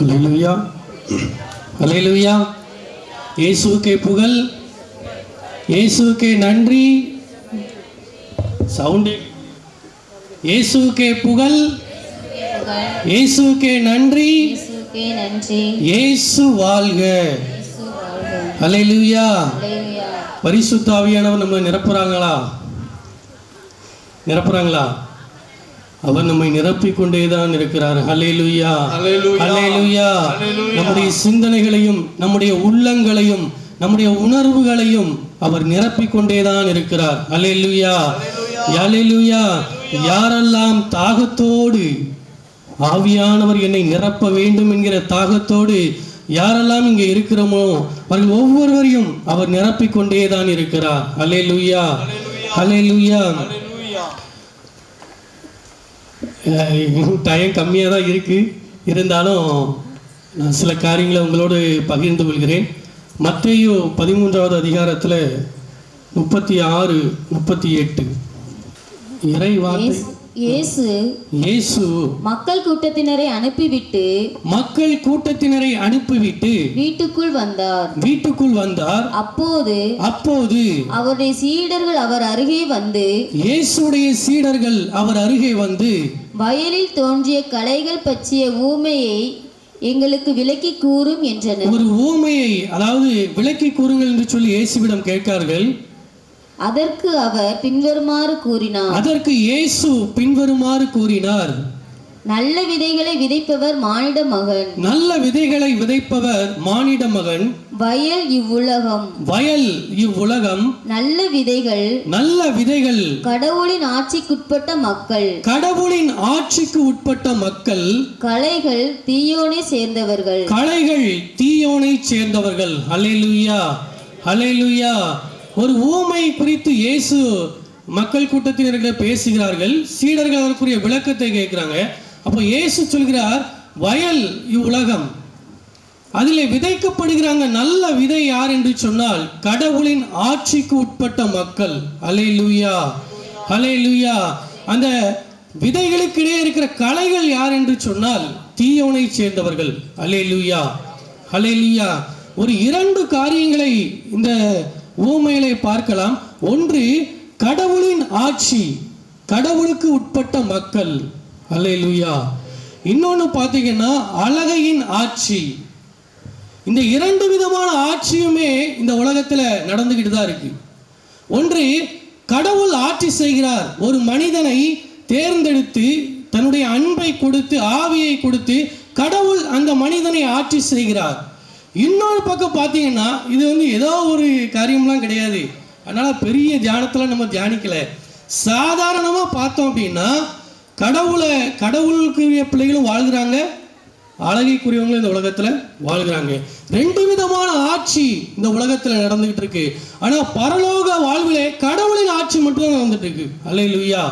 ஹalleluya ஹalleluya இயேசுவுக்கே புகழ் இயேசுவுக்கே நன்றி சவுண்டு இயேசுவுக்கே புகழ் இயேசுவுக்கே நன்றி இயேசு வாழ்க இயேசு வாழ்க ஹalleluya அல்லேலூயா பரிசுத்த ஆவியானவர் நம்ம நிரப்புறாங்களா நிரப்புறாங்களா அவர் நம்மை நிரப்பிக் கொண்டே தான் இருக்கிறார் ஹalleluya. ஹalleluya. நம்முடைய சிந்தனைகளையும் நம்முடைய உள்ளங்களையும் நம்முடைய உணர்வுகளையும் அவர் நிரப்பிக் கொண்டே தான் இருக்கிறார் ஹalleluya. ஹalleluya. யாரெல்லாம் தாகத்தோடு ஆவியானவர் என்னை நிரப்ப வேண்டும் என்கிற தாகத்தோடு யாரெல்லாம் இங்கே இருக்கிறோமோ அவர்கள் ஒவ்வொருவரையும் அவர் நிரப்பிக் கொண்டே தான் இருக்கிறார் ஹalleluya. ஹalleluya. டைம் கம்மியாக தான் இருக்குது இருந்தாலும் நான் சில காரியங்களை உங்களோடு பகிர்ந்து கொள்கிறேன். மத்தேயு பதிமூன்றாவது அதிகாரத்தில் முப்பத்தி ஆறு முப்பத்தி எட்டு. இறை வார்த்தை இயேசு- இயேசு மக்கள் கூட்டத்தினரை அனுப்பிவிட்டு மக்கள் கூட்டத்தினரை அனுப்பிவிட்டு வீட்டுக்குள் வந்தார். வீட்டுக்குள் வந்தார். அப்போது அப்போது அவருடைய சீடர்கள் அவர் அருகே வந்து இயேசுடைய சீடர்கள் அவர் அருகே வந்து வயலில் தோன்றிய களைகள் பற்றிய ஊமையை எங்களுக்கு விளக்கி கூறும் என்றனர். ஒரு ஊமையை அதாவது விளக்கி கூறுங்கள் என்று சொல்லி இயேசுவிடம் கேட்கார்கள். அதற்கு அவர் பின்வருமாறு கூறினார். அதற்கு இயேசு பின்வருமாறு கூறினார். நல்ல விதைகளை விதைப்பவர் மானிட மகன். நல்ல விதைகளை விதைப்பவர் மானிட மகன். வயல் இவ்வுலகம். வயல் இவ்வுலகம். நல்ல விதைகள். நல்ல விதைகள். கடவுளின் ஆட்சிக்குட்பட்ட மக்கள். கடவுளின் ஆட்சிக்கு உட்பட்ட மக்கள். களைகள் தீயோனை சேர்ந்தவர்கள். களைகள் தீயோனை சேர்ந்தவர்கள். ஹalleluya ஹalleluya ஒரு ஊமை குறித்து இயேசு மக்கள் கூட்டத்தினர்களிடம் பேசுகிறார்கள் சீடர்கள் அதற்குரிய விளக்கத்தை கேட்கிறாங்க. அப்போ இயேசு சொல்கிறார் வயல் இவ்வுலகம். அதில் விதைக்கப்படுகிறாங்க நல்ல விதை யார் என்று சொன்னால் கடவுளின் ஆட்சிக்கு உட்பட்ட மக்கள். அலை லூயா அலை லூயா அந்த விதைகளுக்கிடையே இருக்கிற கலைகள் யார் என்று சொன்னால் தீயோனை சேர்ந்தவர்கள். அலே லூயா அலே லூயா ஒரு இரண்டு காரியங்களை இந்த ஊமையிலே பார்க்கலாம். ஒன்று கடவுளின் ஆட்சி கடவுளுக்கு உட்பட்ட மக்கள். ஹalleluya இன்னொன்று பார்த்தீங்கன்னா அழகையின் ஆட்சி. இந்த இரண்டு விதமான ஆட்சியுமே இந்த உலகத்தில் நடந்துக்கிட்டு தான் இருக்கு. ஒன்று கடவுள் ஆட்சி செய்கிறார். ஒரு மனிதனை தேர்ந்தெடுத்து தன்னுடைய அன்பை கொடுத்து ஆவியை கொடுத்து கடவுள் அந்த மனிதனை ஆட்சி செய்கிறார். இன்னொரு பக்கம் பார்த்தீங்கன்னா இது வந்து ஏதோ ஒரு காரியம்லாம் கிடையாது. அதனால் பெரிய தியானத்தில் நம்ம தியானிக்கலை. சாதாரணமாக பார்த்தோம் அப்படின்னா கடவுளை கடவுளுக்குரிய பிள்ளைகளும் வாழ்கிறாங்க அழகைக்குரியவங்களும் இந்த உலகத்தில் வாழ்கிறாங்க. ரெண்டு விதமான ஆட்சி இந்த உலகத்தில் நடந்துகிட்டு இருக்கு. ஆனால் பரலோக வாழ்விலே கடவுளின் ஆட்சி மட்டும்தான் நடந்துட்டு இருக்கு. லுய்யா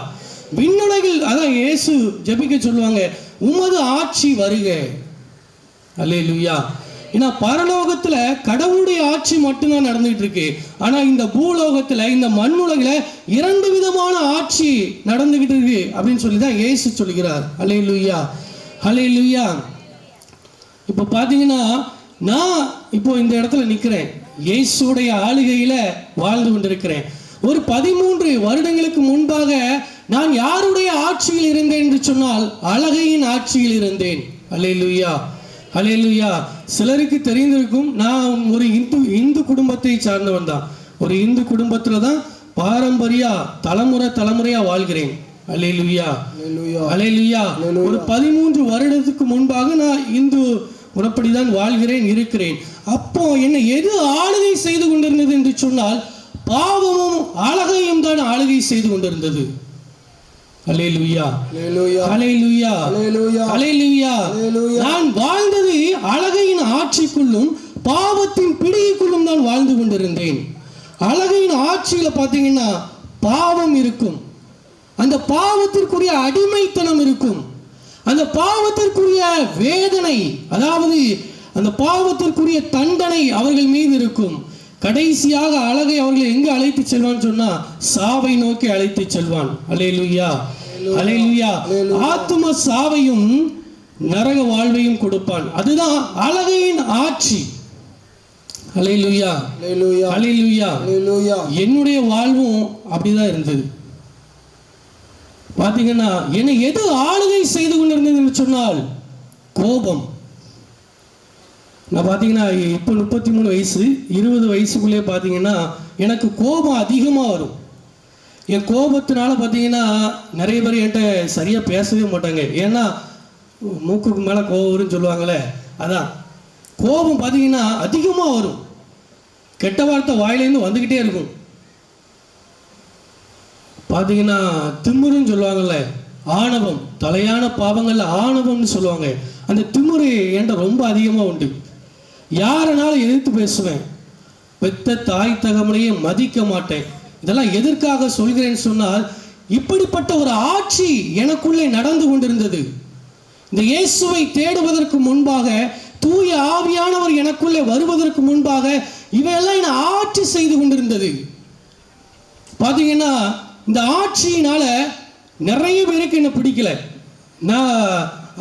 விண்ணுலகில் அதான் இயேசு ஜெபிக்க சொல்லுவாங்க உமது ஆட்சி வருக. அல்லேலூயா. ஏன்னா பரலோகத்துல கடவுளுடைய ஆட்சி மட்டும்தான் நடந்துகிட்டு இருக்கு ஆனால் இந்த பூலோகத்துல இந்த மண்ணுலகில இரண்டு விதமான ஆட்சி நடந்துகிட்டு இருக்கு அப்படின்னு சொல்லி தான் ஏசு சொல்கிறார். அல்லேலூயா அல்லேலூயா இப்போ பார்த்தீங்கன்னா நான் இப்போ இந்த இடத்துல நிற்கிறேன் இயேசுடைய ஆளுகையில் வாழ்ந்து கொண்டிருக்கிறேன். ஒரு பதிமூன்று வருடங்களுக்கு முன்பாக நான் யாருடைய ஆட்சியில் இருந்தேன் என்று சொன்னால் அழகையின் ஆட்சியில் இருந்தேன். அல்லேலூயா அல்லேலூயா சிலருக்கு தெரிந்திருக்கும் நான் ஒரு இந்து இந்து குடும்பத்தை சார்ந்தவன் தான். ஒரு இந்து குடும்பத்தில் தான் பாரம்பரியா தலைமுறை தலைமுறையா வாழ்கிறேன். அல்லேலூயா அல்லேலூயா ஒரு பதிமூன்று வருடத்துக்கு முன்பாக நான் இந்து முறைப்படி தான் வாழ்கிறேன் இருக்கிறேன். அப்போ என்னை எது ஆளுகை செய்து கொண்டிருந்தது என்று சொன்னால் பாவமும் அழகையும் தான் ஆளுகை செய்து கொண்டிருந்தது. நான் வாழ்ந்தது அழகையின் ஆட்சிக்குள்ளும் பாவத்தின் பிடிக்குள்ளும் தான் வாழ்ந்து கொண்டிருந்தேன். அழகையின் ஆட்சியில பார்த்தீங்கன்னா பாவம் இருக்கும். அந்த பாவத்திற்குரிய அடிமைத்தனம் இருக்கும். அந்த பாவத்திற்குரிய வேதனை அதாவது அந்த பாவத்திற்குரிய தண்டனை அவர்கள் மீது இருக்கும். கடைசியாக அழகை அவர்களை எங்க அழைத்து செல்வான் சொன்னா சாவை நோக்கி அழைத்து செல்வான். அலேலுயா அலேலுயா ஆத்தும சாவையும் நரக வாழ்வையும் கொடுப்பான். அதுதான் அழகையின் ஆட்சி. என்னுடைய வாழ்வும் அப்படிதான் இருந்தது. பாத்தீங்கன்னா என்னை எது ஆளுகை செய்து கொண்டிருந்ததுன்னு சொன்னால் கோபம். நான் பார்த்தீங்கன்னா இப்போ முப்பத்தி மூணு வயசு இருபது வயசுக்குள்ளே பார்த்தீங்கன்னா எனக்கு கோபம் அதிகமாக வரும். என் கோபத்தினால பார்த்தீங்கன்னா நிறைய பேர் என்கிட்ட சரியாக பேசவே மாட்டாங்க. ஏன்னா மூக்குக்கு மேலே கோபம் வரும்னு சொல்லுவாங்களே அதான். கோபம் பார்த்தீங்கன்னா அதிகமாக வரும். கெட்ட வார்த்தை வாயிலேருந்து வந்துக்கிட்டே இருக்கும். பார்த்தீங்கன்னா திமுருன்னு சொல்லுவாங்கல்ல ஆணவம் தலையான பாவங்கள்ல ஆணவம்னு சொல்லுவாங்க. அந்த திமிரு என்கிட்ட ரொம்ப அதிகமாக உண்டு. யாருனாலும் எதிர்த்து பேசுவேன். பெத்த தாய் தகமனையே மதிக்க மாட்டேன். இதெல்லாம் எதற்காக சொல்கிறேன் சொன்னால் இப்படிப்பட்ட ஒரு ஆட்சி எனக்குள்ளே நடந்து கொண்டிருந்தது. இந்த இயேசுவை தேடுவதற்கு முன்பாக தூய ஆவியானவர் எனக்குள்ளே வருவதற்கு முன்பாக இவையெல்லாம் என்னை ஆட்சி செய்து கொண்டிருந்தது. பார்த்தீங்கன்னா இந்த ஆட்சியினால நிறைய பேருக்கு என்ன பிடிக்கல. நான்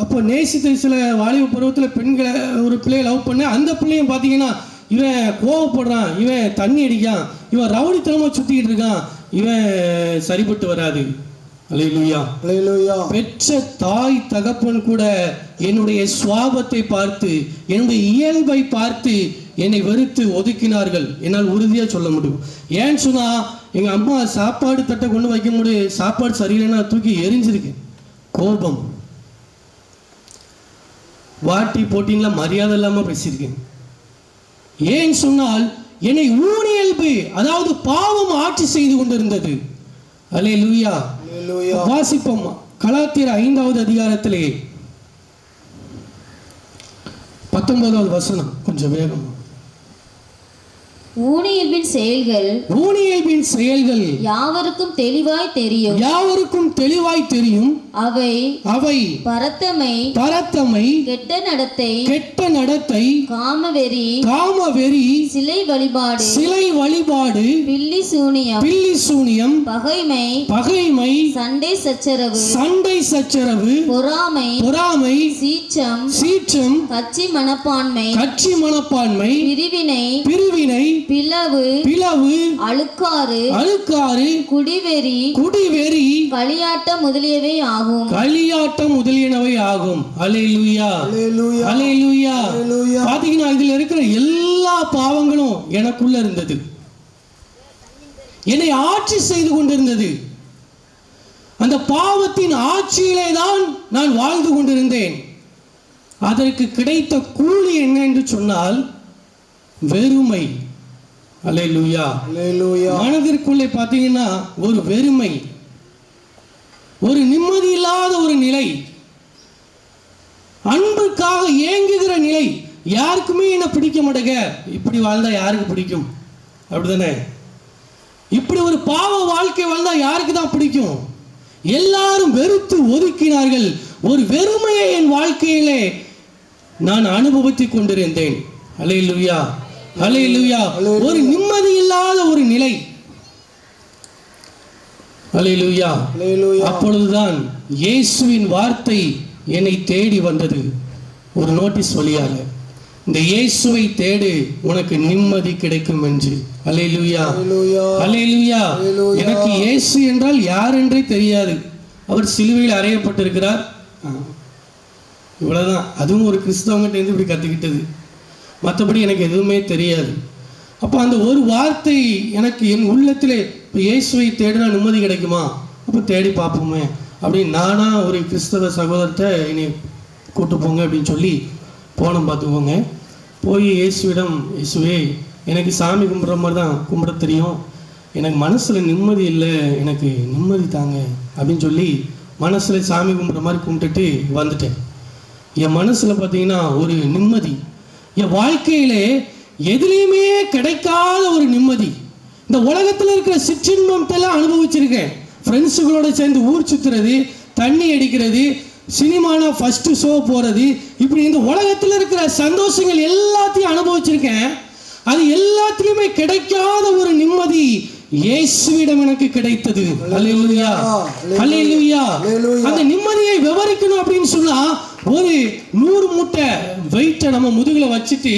அப்போ நேசித்த சில வாலிப பருவத்தில் பெண்களை ஒரு பிள்ளையை லவ் பண்ணேன். அந்த பிள்ளையும் பார்த்தீங்கன்னா இவன் கோவப்படுறான் இவன் தண்ணி அடிக்கான் இவன் ரவுடித்தனமாக சுற்றிக்கிட்டு இருக்கான் இவன் சரிப்பட்டு வராது. அல்லேலூயா Hallelujah. பெற்ற தாய் தகப்பன் கூட என்னுடைய சுவாபத்தை பார்த்து என்னுடைய இயல்பை பார்த்து என்னை வெறுத்து ஒதுக்கினார்கள். என்னால் உறுதியாக சொல்ல முடியும். ஏன்னு சொன்னா எங்க அம்மா சாப்பாடு தட்டை கொண்டு வைக்க முடியும் சாப்பாடு சரியில்லைன்னா தூக்கி எரிஞ்சிருக்கேன் கோபம். வாட்டி போட்டின்லாம் மரியாதை இல்லாம பேசியிருக்கேன். ஏன் சொன்னால் என்னை ஊனியல்பு அதாவது பாவம் ஆட்சி செய்து கொண்டிருந்தது. அலே லூயா. வாசிப்போம் கலாத்தியர் ஐந்தாவது அதிகாரத்திலே. பத்தொன்பதாவது வசனம் கொஞ்சம் வேகம். ஊனியல்பின் செயல்கள் ஊனியல்பின் செயல்கள் யாவருக்கும் தெளிவாய் தெரியும். யாவருக்கும் தெளிவாய் தெரியும். அவை அவை பரத்தமை பரத்தமை கெட்ட நடத்தை கெட்ட நடத்தை காமவெறி காமவெறி சிலை வழிபாடு சிலை வழிபாடு பில்லி சூனியம் பில்லி சூனியம் பகைமை பகைமை சண்டை சச்சரவு சண்டை சச்சரவு பொறாமை பொறாமை சீச்சம் சீற்றம் கட்சி மனப்பான்மை கட்சி மனப்பான்மை பிரிவினை பிரிவினை பிளவு பிளவு அழுக்காறு அழுக்காறு குடிவெறி குடிவெறி களியாட்டம் முதலியவை ஆகும். களியாட்டம் முதலியனவை ஆகும். அலையிலுயா. அலையிலுயா. பாத்தீங்கன்னா இதுல இருக்கிற எல்லா பாவங்களும் எனக்குள்ள இருந்தது. என்னை ஆட்சி செய்து கொண்டிருந்தது. அந்த பாவத்தின் ஆட்சியிலே தான் நான் வாழ்ந்து கொண்டிருந்தேன். அதற்கு கிடைத்த கூலி என்ன என்று சொன்னால் வெறுமை. அலையிலுயா Hallelujah. மனதிற்குள்ளே பார்த்தீங்கன்னா ஒரு வெறுமை ஒரு நிம்மதி இல்லாத ஒரு நிலை அன்புக்காக ஏங்குகிற நிலை யாருக்குமே என்ன பிடிக்க மாட்டேங்க. இப்படி வாழ்ந்தா யாருக்கு பிடிக்கும்? அப்படிதானே? இப்படி ஒரு பாவ வாழ்க்கை வாழ்ந்தா யாருக்கு தான் பிடிக்கும்? எல்லாரும் வெறுத்து ஒதுக்கினார்கள். ஒரு வெறுமையை என் வாழ்க்கையிலே நான் அனுபவித்துக் கொண்டிருந்தேன். அலையிலுயா அலையிலுயா ஒரு நிம்மதி இல்லாத ஒரு நிலை. அலையிலுயா. அப்பொழுதுதான் இயேசுவின் வார்த்தை என்னை தேடி வந்தது. ஒரு நோட்டீஸ் வழியாக. இந்த இயேசுவை தேடு உனக்கு நிம்மதி கிடைக்கும் என்று. அலையிலுயா Hallelujah. எனக்கு இயேசு என்றால் யார் என்றே தெரியாது. அவர் சிலுவையில் அறையப்பட்டிருக்கிறார். இவ்வளவுதான். அதுவும் ஒரு கிறிஸ்தவங்கிட்ட இருந்து இப்படி கற்றுக்கிட்டது மற்றபடி எனக்கு எதுவுமே தெரியாது. அப்போ அந்த ஒரு வார்த்தை எனக்கு என் உள்ளத்திலே இப்போ இயேசுவை தேடினா நிம்மதி கிடைக்குமா? அப்போ தேடி பார்ப்போமே. அப்படின்னு நானாக ஒரு கிறிஸ்தவ சகோதரத்தை இனி கூப்பிட்டு போங்க அப்படின்னு சொல்லி போனோம் பார்த்துக்கோங்க. போய் இயேசுவிடம் இயேசுவே எனக்கு சாமி கும்பிட்ற மாதிரி தான் கும்பிட தெரியும். எனக்கு மனசில் நிம்மதி இல்லை. எனக்கு நிம்மதி தாங்க. அப்படின்னு சொல்லி மனசில் சாமி கும்பிட்ற மாதிரி கும்பிட்டுட்டு வந்துட்டேன். என் மனசில் பார்த்தீங்கன்னா ஒரு நிம்மதி. என் வாழ்க்கையிலே எதுலேயுமே கிடைக்காத ஒரு நிம்மதி. இந்த உலகத்தில் இருக்கிற சிற்றின்பத்தெல்லாம் அனுபவிச்சிருக்கேன். ஃப்ரெண்ட்ஸுகளோட சேர்ந்து ஊர் சுற்றுறது தண்ணி அடிக்கிறது சினிமானா ஃபஸ்ட்டு ஷோ போகிறது இப்படி இந்த உலகத்தில் இருக்கிற சந்தோஷங்கள் எல்லாத்தையும் அனுபவிச்சிருக்கேன். அது எல்லாத்துலேயுமே கிடைக்காத ஒரு நிம்மதி இயேசுவிடம் எனக்கு கிடைத்தது. அல்லேலூயா அல்லேலூயா. அந்த நிம்மதியை விவரிக்கணும் அப்படின்னு சொன்னா ஒரு நூறு மூட்டை வெயிட்டை நம்ம முதுகில் வச்சுட்டு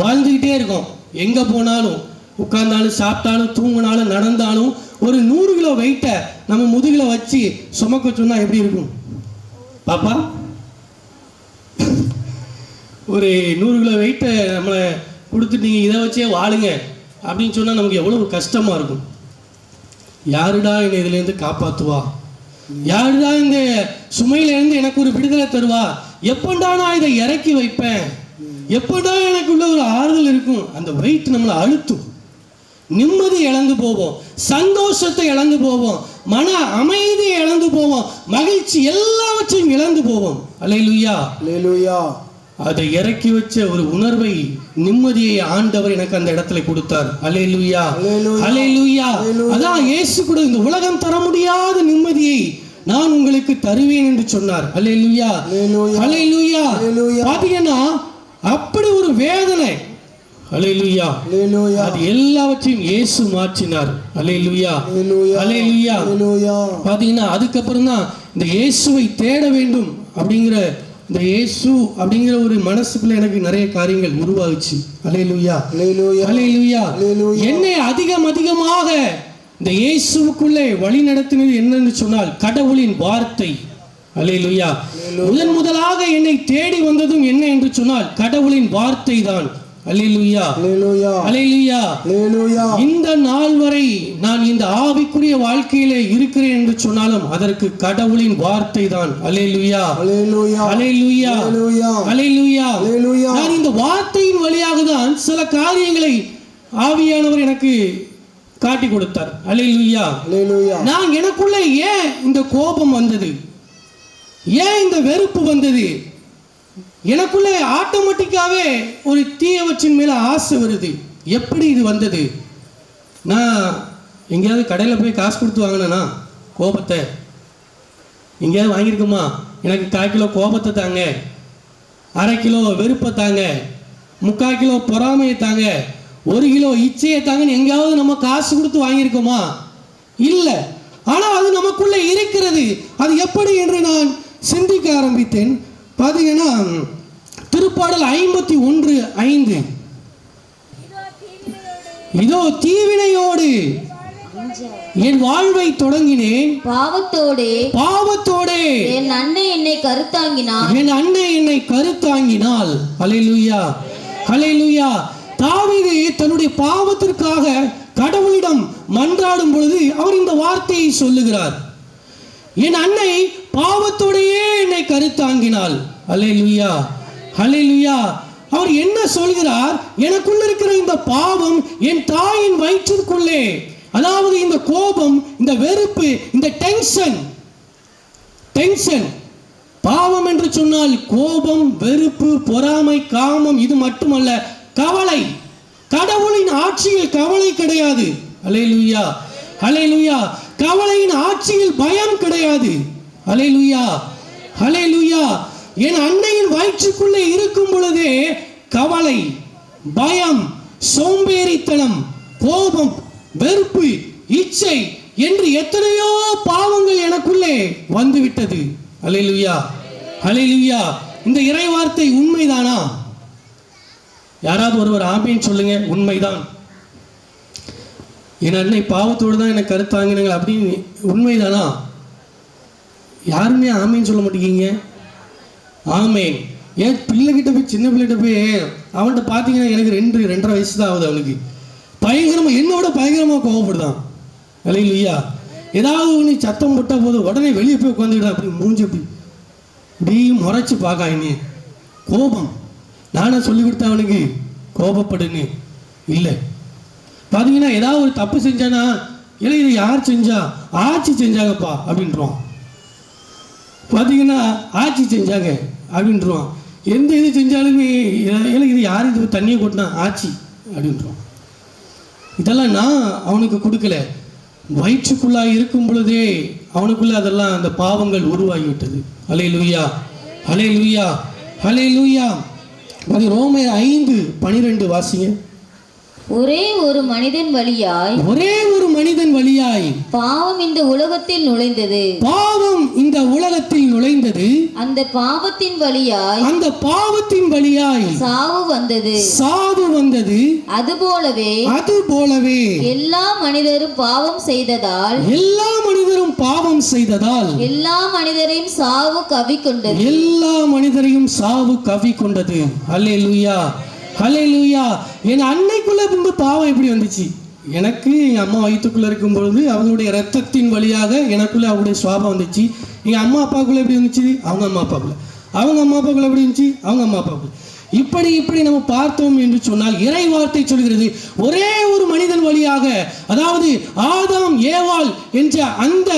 வாழ்ந்துக்கிட்டே இருக்கோம். எங்கே போனாலும் உட்கார்ந்தாலும் சாப்பிட்டாலும் தூங்கினாலும் நடந்தாலும் ஒரு நூறு கிலோ வெயிட்டை நம்ம முதுகில் வச்சு சுமக்க சொன்னால் எப்படி இருக்கும்? பாப்பா? ஒரு நூறு கிலோ வெயிட்டை நம்மளை கொடுத்துட்டு நீங்கள் இதை வச்சே வாழுங்க அப்படின்னு சொன்னால் நமக்கு எவ்வளோ கஷ்டமாக இருக்கும். யாருடா என்னை இதுலேருந்து காப்பாற்றுவா யாருடா இந்த சுமையிலேருந்து எனக்கு ஒரு விடுதலை தருவா? எப்பண்டா நான் இதை இறக்கி வைப்பேன்? எப்படா எனக்குள்ள ஒரு ஆறுதல் இருக்கும்? அந்த வெயிட் நம்மளை அழுத்தும். நிம்மதி இழந்து போவோம். சந்தோஷத்தை இழந்து போவோம். மன அமைதியை இழந்து போவோம். மகிழ்ச்சி எல்லாவற்றையும் இழந்து போவோம். அலையிலுயா. அலையிலுயா. அதை இறக்கி வச்ச ஒரு உணர்வை நிம்மதியை ஆண்டவர் எனக்கு அந்த இடத்துல கொடுத்தார் அலேலுயா அல்லேலூயா. அலேலுயா அதான் இயேசு கூட இந்த உலகம் தர முடியாத நிம்மதியை நான் உங்களுக்கு தருவேன் என்று சொன்னார் அலேலுயா அல்லேலூயா. அலேலுயா அல்லேலூயா. பாத்தீங்கன்னா அப்படி ஒரு வேதனை அலேலுயா அல்லேலூயா அது எல்லாவற்றையும் இயேசு மாற்றினார் அலேலுயா அல்லேலூயா அலேலுயா அல்லேலூயா பார்த்தீங்கன்னா அதுக்கப்புறம் தான் இந்த இயேசுவை தேட வேண்டும் அப்படிங்கிற இந்த இயேசு அப்படிங்கிற ஒரு மனசுக்குள்ள எனக்கு நிறைய காரியங்கள் உருவாகுச்சு. அலையலுயா அலையலுயா. என்னை அதிகம் அதிகமாக இந்த இயேசுவுக்குள்ளே வழி நடத்தினது என்னன்னு சொன்னால் கடவுளின் வார்த்தை. அலையலுயா முதன் முதலாக என்னை தேடி வந்ததும் என்ன என்று சொன்னால் கடவுளின் வார்த்தை தான் இந்த நாள் வரை நான் இந்த ஆவிக்குரிய வாழ்க்கையிலே இருக்கிறேன் என்று சொன்னாலும் அதற்கு கடவுளின் வார்த்தை தான். அலேலுயா அலேலுயா அலேலுயா நான் இந்த வார்த்தையின் வழியாக தான் சில காரியங்களை ஆவியானவர் எனக்கு காட்டி கொடுத்தார். அலேலுயா நான் எனக்குள்ள ஏன் இந்த கோபம் வந்தது? ஏன் இந்த வெறுப்பு வந்தது? எனக்குள்ளே ஆட்டோமேட்டிக்காகவே ஒரு தீயவற்றின் மேலே ஆசை வருது. எப்படி இது வந்தது? நான் எங்கேயாவது கடையில் போய் காசு கொடுத்து வாங்கினேனா? கோபத்தை. எங்கேயாவது வாங்கியிருக்குமா? எனக்கு கால் கிலோ கோபத்தை தாங்க. அரை கிலோ வெறுப்பை தாங்க. முக்கால் கிலோ பொறாமையை தாங்க. ஒரு கிலோ இச்சையை தாங்கன்னு எங்கேயாவது நம்ம காசு கொடுத்து வாங்கியிருக்கோமா? இல்லை. ஆனால் அது நமக்குள்ளே இருக்கிறது. அது எப்படி என்று நான் சிந்திக்க ஆரம்பித்தேன். பார்த்தீங்கன்னா திருப்பாடல் ஐம்பத்தி ஒன்று ஐந்து. இதோ தீவினையோடு என் வாழ்வை தொடங்கினேன். பாவத்தோடே. பாவத்தோடே. என் அன்னை என்னை கருத்தாங்கினான் என் அன்னை என்னை கருத்தாங்கினாள். ஹalleluya. ஹalleluya. தாவீது தன்னுடைய பாவத்திற்காக கடவுளிடம் மன்றாடும் பொழுது அவர் இந்த வார்த்தையை சொல்லுகிறார். என் அன்னை பாவத்தோடையே என்னை கருத்தாங்கினாள். ஹalleluya ஹalleluya. அவர் என்ன சொல்கிறார்? எனக்குள்ள இருக்கிற இந்த பாவம் என் தாயின் வயிற்றுக்குள்ளே அதாவது இந்த கோபம் இந்த வெறுப்பு இந்த டென்ஷன் டென்ஷன் பாவம் என்று சொன்னால் கோபம் வெறுப்பு பொறாமை காமம் இது மட்டுமல்ல கவலை. கடவுளின் ஆட்சியில் கவலை கிடையாது. அலேலுயா லுய்யா கவலையின் ஆட்சியில் பயம் கிடையாது. அலேலுயா அலேலுயா என் அன்னையின் வயிற்றுக்குள்ளே இருக்கும் பொழுதே கவலை பயம் சோம்பேறித்தனம் கோபம் வெறுப்பு இச்சை என்று எத்தனையோ பாவங்கள் எனக்குள்ளே வந்துவிட்டது. அலையிலுயா அலையிலுயா இந்த இறை வார்த்தை உண்மைதானா? யாராவது ஒருவர் ஆமைன்னு சொல்லுங்க உண்மைதான். என் அன்னை பாவத்தோடு தான் எனக்கு கருத்தாங்கினாங்க அப்படின்னு உண்மைதானா? யாருமே ஆமைன்னு சொல்ல மாட்டேங்கிங்க ஆமேன். ஏன் பிள்ளைகிட்ட போய் சின்ன பிள்ளைகிட்ட போய் அவன்கிட்ட பார்த்தீங்கன்னா எனக்கு ரெண்டு ரெண்டரை வயசு தான் ஆகுது அவனுக்கு. பயங்கரமாக என்னோட பயங்கரமாக கோவப்படுதான். இல்லையா ஏதாவது ஒன்று சத்தம் போட்டால் போதும் உடனே வெளியே போய் உட்காந்துக்கிட்டா அப்படி மூஞ்சி அப்படி இப்படி முறைச்சி பார்க்க கோபம். நானே சொல்லி கொடுத்தேன் அவனுக்கு கோபப்படுன்னு. இல்லை. பார்த்தீங்கன்னா ஏதாவது ஒரு தப்பு செஞ்சானா இல்லை இது யார் செஞ்சா ஆட்சி செஞ்சாங்கப்பா அப்படின்றோம் பார்த்தீங்கன்னா ஆட்சி செஞ்சாங்க அப்படின்றான் எந்த இது செஞ்சாலுமே எனக்கு இது யார் இது தண்ணியை கொட்டினா ஆட்சி அப்படின்றான் இதெல்லாம் நான் அவனுக்கு கொடுக்கல. வயிற்றுக்குள்ளாக இருக்கும் பொழுதே அவனுக்குள்ளே அதெல்லாம் அந்த பாவங்கள் உருவாகிவிட்டது. அலே லூயா அலே லூயா அலே லூயா அது ரோமையர் ஐந்து பனிரெண்டு வாசிங்க. ஒரே ஒரு மனிதன் வழியாய் ஒரே ஒரு மனிதன் வழியாய் பாவம் இந்த உலகத்தில் நுழைந்தது. பாவம் இந்த உலகத்தில் நுழைந்தது. அந்த பாவத்தின் வழியாய் அந்த பாவத்தின் வழியாய் சாவு வந்தது. சாவு வந்தது. அதுபோலவே அது போலவே எல்லா மனிதரும் பாவம் செய்ததால் எல்லா மனிதரும் பாவம் செய்ததால் எல்லா மனிதரையும் சாவு கவிக்கொண்டது. எல்லா மனிதரையும் சாவு கவி கொண்டது ஹலே லூயா ஹலே லூயா என் அன்னைக்குள்ள பின்பு பாவம் எப்படி வந்துச்சு? எனக்கு எங்கள் அம்மா வயிற்றுக்குள்ளே இருக்கும் பொழுது அவங்களுடைய ரத்தத்தின் வழியாக எனக்குள்ள அவங்களுடைய சுவாபம் வந்துச்சு. எங்கள் அம்மா அப்பாவுக்குள்ள எப்படி வந்துச்சு? அவங்க அம்மா அப்பாக்குள்ள. அவங்க அம்மா அப்பாக்குள்ள எப்படி இருந்துச்சு அவங்க அம்மா அப்பாக்குள்ள. இப்படி இப்படி நம்ம பார்த்தோம் என்று சொன்னால் இறை வார்த்தை சொல்கிறது ஒரே ஒரு மனிதன் வழியாக அதாவது ஆதாம் ஏவாள் என்ற அந்த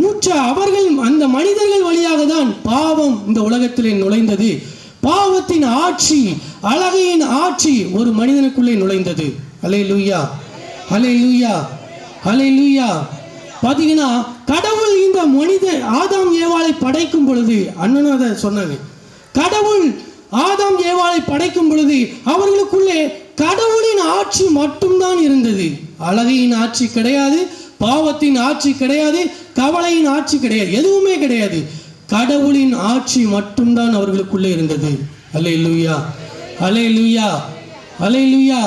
மூச்ச அவர்கள் அந்த மனிதர்கள் வழியாக தான் பாவம் இந்த உலகத்திலே நுழைந்தது. பாவத்தின் ஆட்சி அழகையின் ஆட்சி ஒரு மனிதனுக்குள்ளே நுழைந்தது. அலே லூயா அலே லூயா அலே லூயா பார்த்தீங்கன்னா கடவுள் இந்த மனித ஆதாம் ஏவாளை படைக்கும் பொழுது அண்ணனும் அதை சொன்னாங்க கடவுள் ஆதாம் ஏவாளை படைக்கும் பொழுது அவர்களுக்குள்ளே கடவுளின் ஆட்சி மட்டும்தான் இருந்தது. அழகையின் ஆட்சி கிடையாது பாவத்தின் ஆட்சி கிடையாது கவலையின் ஆட்சி கிடையாது எதுவுமே கிடையாது. கடவுளின் ஆட்சி மட்டும்தான் அவர்களுக்குள்ளே இருந்தது. அல்ல லூயா அலை லூயா அலை லூயா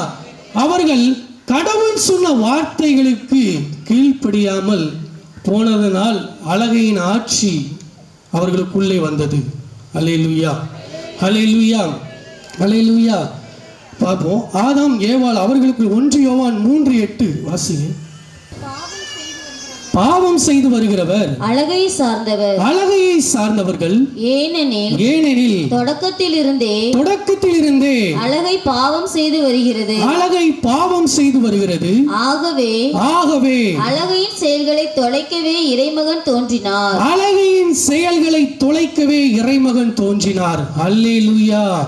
அவர்கள் கடவுள் சொன்ன வார்த்தைகளுக்கு கீழ்ப்படியாமல் போனதனால் அழகையின் ஆட்சி அவர்களுக்குள்ளே வந்தது. அலை லூயா அலை லூயா அலை லூயா பார்ப்போம். ஆதாம் ஏவாள் அவர்களுக்கு ஒன்று யோவான் மூன்று எட்டு வாசிங்க. பாவம் செய்து வருகிறவர். அழகை சார்ந்தவர். அழகையை சார்ந்தவர்கள். ஏனெனில் ஏனெனில் தொடக்கத்திலிருந்தே தொடக்கத்தில் இருந்தே அழகை பாவம் செய்து வருகிறது. அழகை பாவம் செய்து வருகிறது. ஆகவே ஆகவே அழகையின் செயல்களை தொலைக்கவே இறைமகன் தோன்றினார். அழகையின் செயல்களை தொலைக்கவே இறைமகன் தோன்றினார். அல்லேலூயா.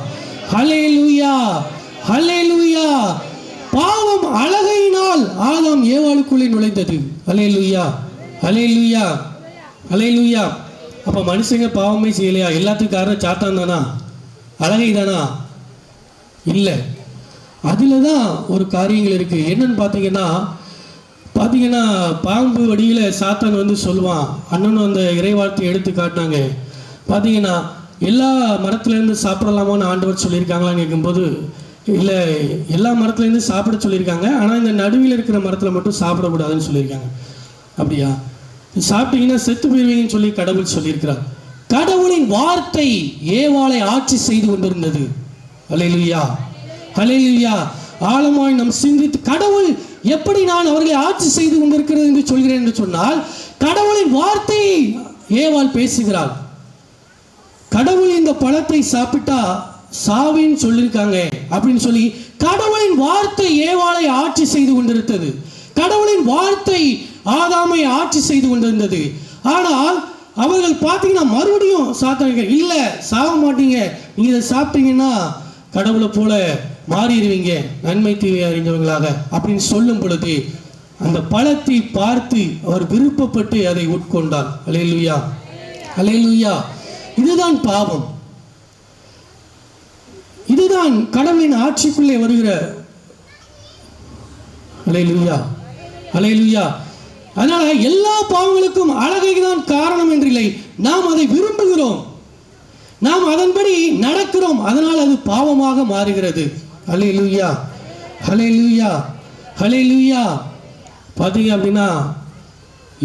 ஹalleluya ஹalleluya பாவம் அழகையினால் ஆதாம் ஏவாளுக்குள்ளே நுழைந்தது. லூய்யா அலை லூய்யா அப்போ மனுஷங்க பாவமே செய்யலையா? எல்லாத்துக்கும் காரணம் சாத்தான் தானா? அழகை தானா? இல்லை. அதில் தான் ஒரு காரியங்கள் இருக்குது என்னன்னு பார்த்தீங்கன்னா பார்த்தீங்கன்னா பாம்பு வடியில் சாத்தான் வந்து சொல்லுவான். அண்ணனும் அந்த இறைவார்த்தை எடுத்து காட்டினாங்க. பார்த்தீங்கன்னா எல்லா மரத்துலேருந்து சாப்பிடலாமான்னு ஆண்டவர் சொல்லியிருக்காங்களான்னு கேட்கும்போது இல்லை எல்லா மரத்துலேருந்து சாப்பிட சொல்லியிருக்காங்க. ஆனால் இந்த நடுவில் இருக்கிற மரத்தில் மட்டும் சாப்பிடக்கூடாதுன்னு சொல்லியிருக்காங்க. அப்படியா? சாப்பிட்டீங்கன்னா செத்து போயிருவீங்கன்னு சொல்லி கடவுள் சொல்லியிருக்கிறார். கடவுளின் வார்த்தை ஏவாளை ஆட்சி செய்து கொண்டிருந்தது. அல்லேலூயா ஹalleluya. ஆழமாய் நம் சிந்தித்து கடவுள் எப்படி நான் அவர்களை ஆட்சி செய்து கொண்டிருக்கிறது என்று சொல்கிறேன் என்று சொன்னால் கடவுளின் வார்த்தை ஏவாள் பேசுகிறாள். கடவுள் இந்த பழத்தை சாப்பிட்டா சாவின்னு சொல்லியிருக்காங்க அப்படின்னு சொல்லி கடவுளின் வார்த்தை ஏவாளை ஆட்சி செய்து கொண்டிருந்தது. கடவுளின் வார்த்தை ஆதாமை ஆட்சி செய்து கொண்டிருந்தது. ஆனால் அவர்கள் பார்த்தீங்கன்னா மறுபடியும் சாத்தாங்க இல்லை சாக மாட்டீங்க. நீங்கள் இதை சாப்பிட்டீங்கன்னா கடவுளை போல மாறிடுவீங்க. நன்மை தீவை அறிந்தவங்களாக. அப்படின்னு சொல்லும் பொழுது அந்த பழத்தை பார்த்து அவர் விருப்பப்பட்டு அதை உட்கொண்டார். அலையலுயா. அலையலுயா. இதுதான் பாவம். அதுதான் கடவுளின் ஆட்சிக்குள்ளே வருகிற அலையலுயா அலையலுயா. அதனால எல்லா பாவங்களுக்கும் அழகை தான் காரணம் என்றில்லை. நாம் அதை விரும்புகிறோம். நாம் அதன்படி நடக்கிறோம். அதனால் அது பாவமாக மாறுகிறது. ஹலே லூயா ஹலே லூயா ஹலே லூயா பார்த்தீங்க அப்படின்னா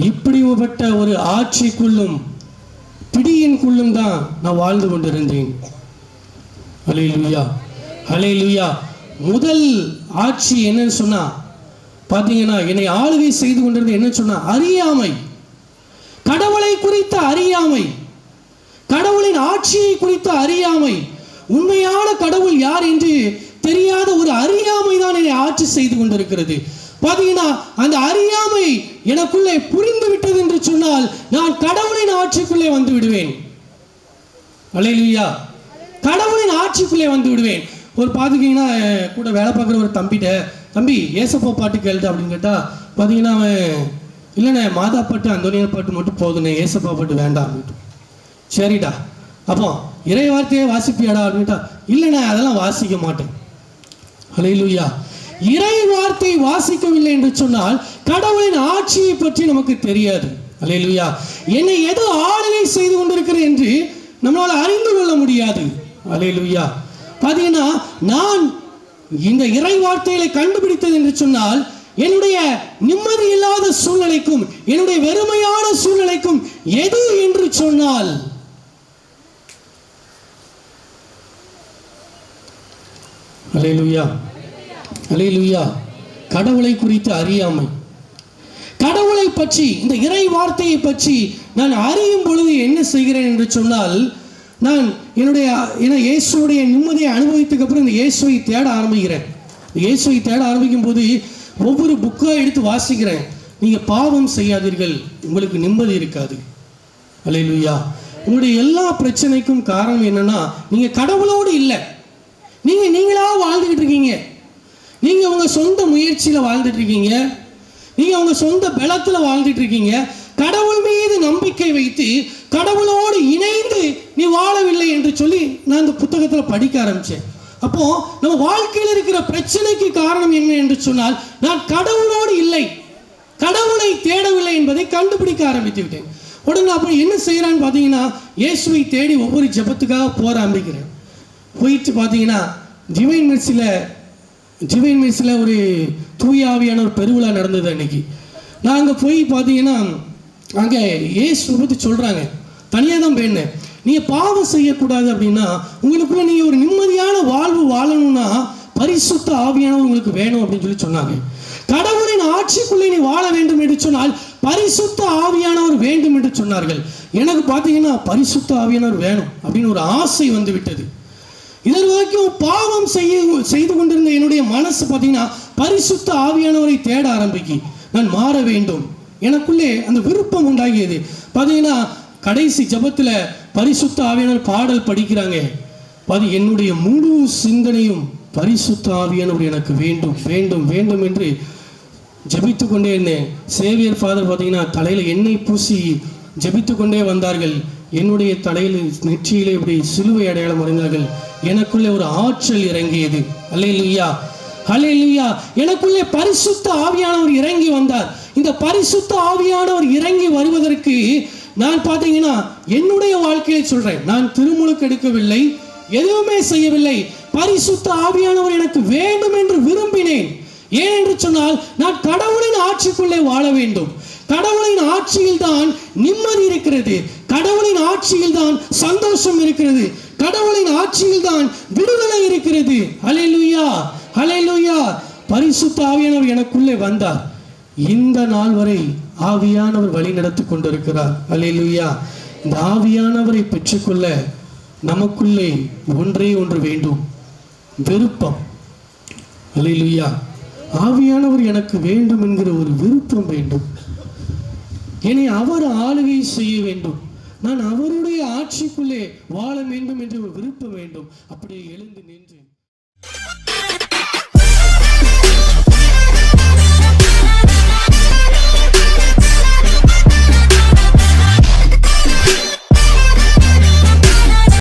இப்படிப்பட்ட ஒரு ஆட்சிக்குள்ளும் பிடியின்குள்ளும் தான் நான் வாழ்ந்து கொண்டிருந்தேன். ஹலே லூயா ஹலே லூயா முதல் ஆட்சி என்னன்னு சொன்னா பார்த்தீங்கன்னா என்னை ஆளுகை செய்து கொண்டிருந்த என்ன சொன்னா அறியாமை. கடவுளை குறித்த அறியாமை. கடவுளின் ஆட்சியை குறித்த அறியாமை. உண்மையான கடவுள் யார் என்று தெரியாத ஒரு அறியாமை தான் என்னை ஆட்சி செய்து கொண்டிருக்கிறது. பார்த்தீங்கன்னா அந்த அறியாமை எனக்குள்ளே புரிந்து விட்டது என்று சொன்னால் நான் கடவுளின் ஆட்சிக்குள்ளே வந்து விடுவேன். அலையிலுயா கடவுளின் ஆட்சிக்குள்ளே வந்து விடுவேன். ஒரு பார்த்துக்கிங்கன்னா கூட வேலை பார்க்குற ஒரு தம்பிட்ட தம்பி ஏசப்பா பாட்டு கேளுட்டு அப்படின்னு கேட்டால் பார்த்தீங்கன்னா அவன் இல்லைண்ணே மாதா பாட்டு அந்தோனியார் பாட்டு மட்டும் போதுண்ணே ஏசப்பா பாட்டு வேண்டாம் அப்படின்ட்டு. சரிடா. அப்போ இறை வார்த்தையை வாசிப்பியாடா அப்படின்ட்டா இல்லைண்ணே அதெல்லாம் வாசிக்க மாட்டேன். அலையிலுயா இறை வார்த்தை வாசிக்கவில்லை என்று சொன்னால் கடவுளின் ஆட்சியை பற்றி நமக்கு தெரியாது. அலையிலுயா என்னை எது ஆளுகை செய்து கொண்டிருக்கிறேன் என்று நம்மளால் அறிந்து கொள்ள முடியாது. அலையிலுயா. பார்த்தீங்கன்னா நான் இந்த இறை வார்த்தைகளை கண்டுபிடித்தது என்று சொன்னால் என்னுடைய நிம்மதி இல்லாத சூழ்நிலைக்கும் என்னுடைய வெறுமையான சூழ்நிலைக்கும் எது என்று சொன்னால் அலையிலுயா. அலையிலுயா. கடவுளை குறித்து அறியாமை. கடவுளை பற்றி இந்த இறை வார்த்தையை பற்றி நான் அறியும் பொழுது என்ன செய்கிறேன் என்று சொன்னால் நான் என்னுடைய ஏன்னா இயேசுடைய நிம்மதியை அனுபவித்ததுக்கு அப்புறம் இந்த இயேசுவை தேட ஆரம்பிக்கிறேன். இயேசுவை தேட ஆரம்பிக்கும் போது ஒவ்வொரு புக்காக எடுத்து வாசிக்கிறேன். நீங்கள் பாவம் செய்யாதீர்கள். உங்களுக்கு நிம்மதி இருக்காது. அல்லேலூயா. உங்களுடைய எல்லா பிரச்சனைக்கும் காரணம் என்னன்னா நீங்கள் கடவுளோடு இல்லை. நீங்கள் நீங்களாக வாழ்ந்துக்கிட்டு இருக்கீங்க. நீங்கள் உங்கள் சொந்த முயற்சியில் வாழ்ந்துட்டு இருக்கீங்க. நீங்கள் உங்கள் சொந்த பலத்தில் வாழ்ந்துட்டு இருக்கீங்க. கடவுள் மீது நம்பிக்கை வைத்து கடவுளோடு இணைந்து நீ வாழவில்லை என்று சொல்லி நான் இந்த புத்தகத்தில் படிக்க ஆரம்பித்தேன் அப்போ நம்ம வாழ்க்கையில் இருக்கிற பிரச்சனைக்கு காரணம் என்ன என்று சொன்னால் நான் கடவுளோடு இல்லை. கடவுளை தேடவில்லை என்பதை கண்டுபிடிக்க ஆரம்பித்து விட்டேன். உடனே அப்புறம் என்ன செய்கிறான்னு பார்த்தீங்கன்னா இயேசுவை தேடி ஒவ்வொரு ஜெபத்துக்காக போற ஆரம்பிக்கிறேன். போயிட்டு பார்த்தீங்கன்னா டிவைன் மெர்சியில் டிவைன் மெர்சியில் ஒரு தூயாவியான ஒரு பெருவிழா நடந்தது அன்னைக்கு. நான் அங்கே போய் பார்த்தீங்கன்னா அங்கே ஏசு பற்றி சொல்கிறாங்க தனியாக தான் போயிருந்தேன் நீங்கள் பாவம் செய்யக்கூடாது அப்படின்னா உங்களுக்குள்ள நீங்கள் ஒரு நிம்மதியான வாழ்வு வாழணும்னா பரிசுத்த ஆவியானவர் உங்களுக்கு வேணும் அப்படின்னு சொல்லி சொன்னாங்க. கடவுளின் ஆட்சிக்குள்ளே நீ வாழ வேண்டும் என்று சொன்னால் பரிசுத்த ஆவியானவர் வேண்டும் என்று சொன்னார்கள். எனக்கு பார்த்தீங்கன்னா பரிசுத்த ஆவியானவர் வேணும் அப்படின்னு ஒரு ஆசை வந்து விட்டது இதன் வரைக்கும் பாவம் செய்ய செய்து கொண்டிருந்த என்னுடைய மனசு பார்த்தீங்கன்னா பரிசுத்த ஆவியானவரை தேட ஆரம்பிக்கு. நான் மாற வேண்டும். எனக்குள்ளே அந்த விருப்பம் உண்டாகியது. பார்த்தீங்கன்னா கடைசி ஜபத்தில் பரிசுத்த ஆவியானவர் பாடல் படிக்கிறாங்க. பாதி என்னுடைய முழு சிந்தனையும் பரிசுத்த ஆவியானவர் எனக்கு வேண்டும் வேண்டும் வேண்டும் என்று ஜபித்து கொண்டே இருந்தேன். சேவியர் ஃபாதர் பார்த்தீங்கன்னா தலையில் எண்ணெய் பூசி ஜபித்து கொண்டே வந்தார்கள். என்னுடைய தலையில் நெற்றியிலே இப்படி சிலுவை அடையாளம் அடைந்தார்கள். எனக்குள்ளே ஒரு ஆற்றல் இறங்கியது. அல்லையா அல்லேலூயா. எனக்குள்ளே பரிசுத்த ஆவியானவர் இறங்கி வந்தார். இந்த பரிசுத்த ஆவியானவர் இறங்கி வருவதற்கு நான் பார்த்தீங்கன்னா என்னுடைய வாழ்க்கையை சொல்றேன். நான் திருமுழுக்கு எடுக்கவில்லை எதுவுமே செய்யவில்லை. பரிசுத்த ஆவியானவர் எனக்கு வேண்டும் என்று விரும்பினேன். ஏன் என்று சொன்னால் நான் கடவுளின் ஆட்சிக்குள்ளே வாழ வேண்டும். கடவுளின் ஆட்சியில் தான் நிம்மதி இருக்கிறது. கடவுளின் ஆட்சியில் தான் சந்தோஷம் இருக்கிறது. கடவுளின் ஆட்சியில் தான் விடுதலை இருக்கிறது. ஹalleluya ஹalleluya பரிசுத்த ஆவியானவர் எனக்குள்ளே வந்தார். இந்த நாள் வரை ஆவியானவர் வழி நடத்தி கொண்டிருக்கிறார். ஹalleluya இந்த ஆவியானவரை பெற்றுக்கொள்ள நமக்குள்ளே ஒன்றே ஒன்று வேண்டும். விருப்பம். அல்லேலூயா. ஆவியானவர் எனக்கு வேண்டும் என்கிற ஒரு விருப்பம் வேண்டும். என்னை அவர் ஆளுகை செய்ய வேண்டும். நான் அவருடைய ஆட்சிக்குள்ளே வாழ வேண்டும் என்ற ஒரு விருப்பம் வேண்டும். அப்படியே எழுந்து நின்று.